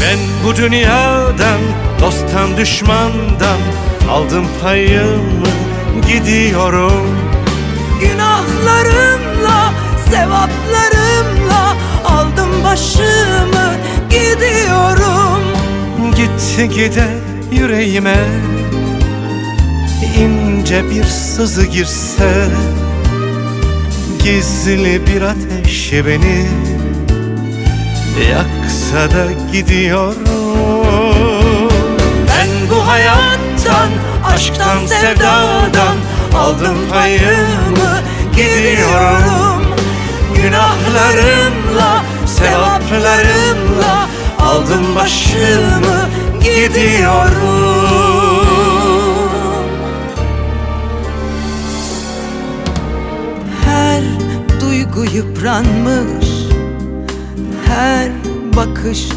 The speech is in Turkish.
Ben bu dünyadan, dosttan düşmandan Aldım payımı, gidiyorum Günahlarımla, sevaplarımla aldım başımı gidiyorum. Gitti gide yüreğime ince bir sızı girse Gizli bir ateş beni Yaksa da gidiyorum. Ben bu hayattan, aşktan, sevdadan Aldım payımı, gidiyorum. Günahlarımla, sevaplarımla Aldım başımı, gidiyorum. Her duygu yıpranmış, her bakış